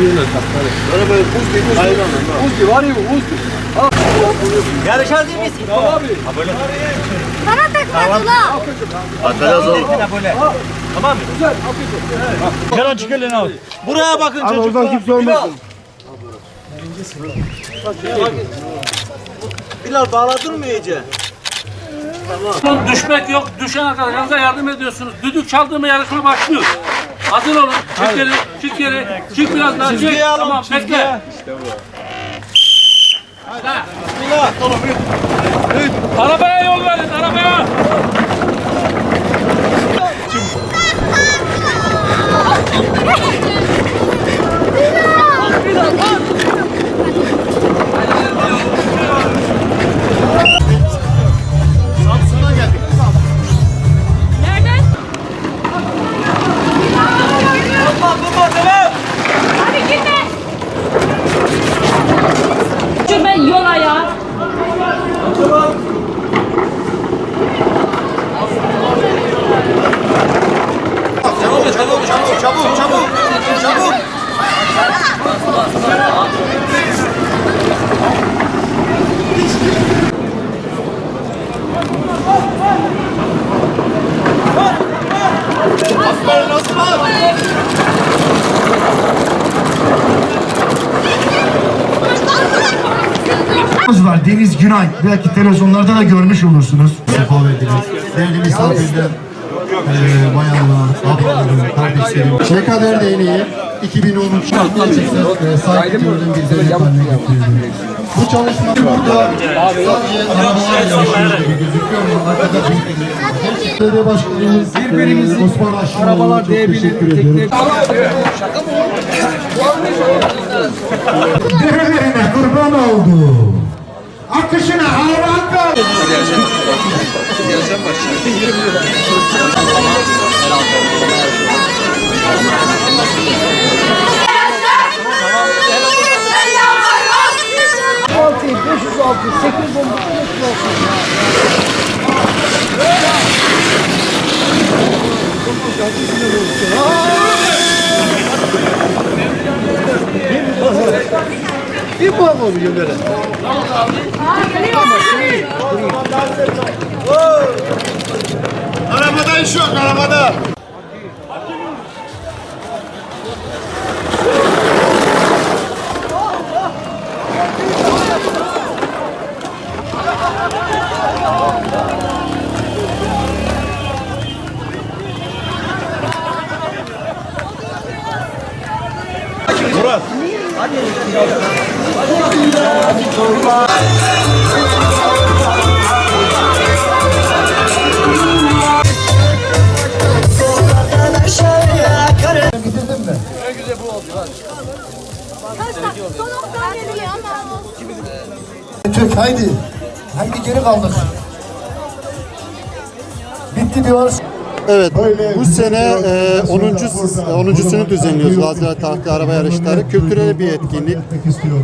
Böyle böyle buz gibi buz gibi. Buz gibi var ya bu buz gibi. Yarışar değil misin? Abi. Bana takmadı la. Oldu. Böyle. Tamam mı? Güzel. Afiyet olsun. Kenan çık elini al. Buraya bakın Abi çocuklar. oradan kimse olmasın. Bilal bağladın mı iyice? Düşmek yok. Düşen arkadaşlarınıza yardım ediyorsunuz. Düdük çaldığımı yarışma başlıyor. Hazır olun. Çık geri, çık geri. Çık biraz daha. Çık. Çizgiye alın, Tamam, çizgiye. bekle. Arabaya yol verin, arabaya. Nereden? Osman. var Deniz Günay. Belki televizyonlarda da görmüş olursunuz. Sefa verdiniz. Değerli misafirler, eee bayanlar, ablalarım, kardeşlerim. Şeka Derneği'ni 2013 gerçekten e, saygı duyduğum bir devlet haline getirdi. Bu çalışma burada sadece arabalar yarışıyor gibi gözüküyor ama arkada bir Belediye Başkanımız eee, Osman Aşıroğlu'na çok teşekkür ediyorum. Derelerine kurban oldu. Akışına hayran kal. Bir puan oluyor böyle. Arabadan şu an arabada. Son hafta geliyor ama. Türk haydi. Haydi geri kaldık. Bitti var. Evet, bu sene e, 10. 10.sünü düzenliyoruz Gaziler Tahtı Araba Yarışları. Kültürel bir etkinlik.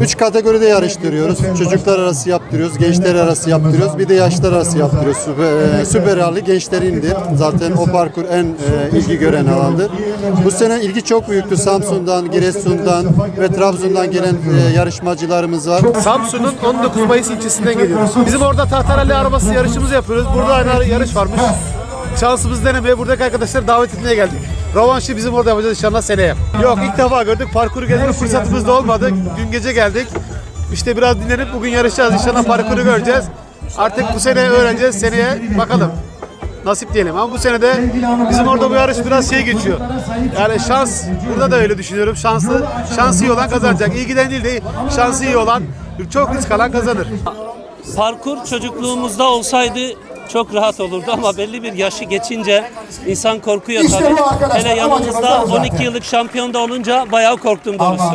Üç kategoride yarıştırıyoruz. Çocuklar arası yaptırıyoruz, gençler arası yaptırıyoruz. Bir de yaşlar arası yaptırıyoruz. Süper, e, Süper Rally gençlerindir. Zaten o parkur en e, ilgi gören alandır. Bu sene ilgi çok büyüktü. Samsun'dan, Giresun'dan ve Trabzon'dan gelen e, yarışmacılarımız var. Samsun'un 19 Mayıs ilçesinden geliyoruz. Bizim orada tahtarali arabası yarışımızı yapıyoruz. Burada aynı yarış varmış. Şansımız denemeye buradaki arkadaşları davet etmeye geldik. Rovanşı bizim orada yapacağız inşallah seneye. Yok ilk defa gördük. Parkuru gezme fırsatımız da olmadı. Dün gece geldik. İşte biraz dinlenip bugün yarışacağız. İnşallah parkuru göreceğiz. Artık bu sene öğreneceğiz. Seneye bakalım. Nasip diyelim ama bu sene de bizim orada bu yarış biraz şey geçiyor. Yani şans burada da öyle düşünüyorum. Şanslı, şansı iyi olan kazanacak. İyi giden değil de şansı iyi olan çok risk alan kazanır. Parkur çocukluğumuzda olsaydı çok rahat olurdu ama belli bir yaşı geçince insan korkuyor İşte tabii. Hele yanımızda amacımız o 12 zaten. yıllık şampiyon da olunca bayağı korktum doğrusu.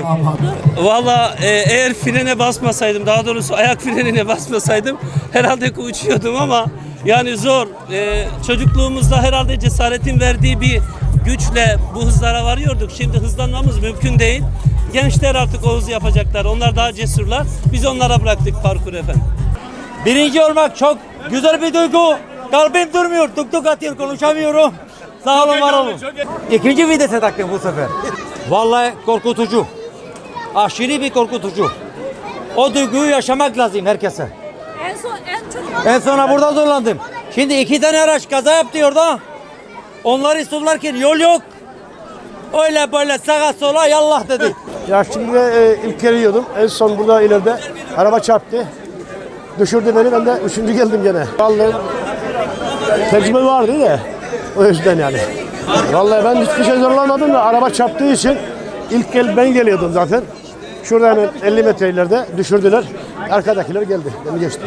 Valla e, eğer frene basmasaydım daha doğrusu ayak frenine basmasaydım herhalde uçuyordum ama yani zor. E, çocukluğumuzda herhalde cesaretin verdiği bir güçle bu hızlara varıyorduk. Şimdi hızlanmamız mümkün değil. Gençler artık o hızı yapacaklar. Onlar daha cesurlar. Biz onlara bıraktık parkur efendim. Birinci olmak çok güzel bir duygu. Kalbim durmuyor. Tuk tuk atıyor konuşamıyorum. Sağ olun var olun. İkinci vitese taktım bu sefer. Vallahi korkutucu. aşırı bir korkutucu. O duyguyu yaşamak lazım herkese. En son en çok En sona burada zorlandım. Şimdi iki tane araç kaza yaptı orada. Onları sollarken yol yok. Öyle böyle sağa sola yallah dedi. Ya şimdi de e, ilk kere yiyordum. En son burada ileride araba çarptı. Düşürdü beni. Ben de üçüncü geldim gene. Vallahi tecrübe vardı da o yüzden yani. Vallahi ben hiçbir şey zorlamadım da araba çarptığı için ilk gel ben geliyordum zaten. Şurada hemen 50 metre ileride düşürdüler. Arkadakiler geldi. Beni geçti.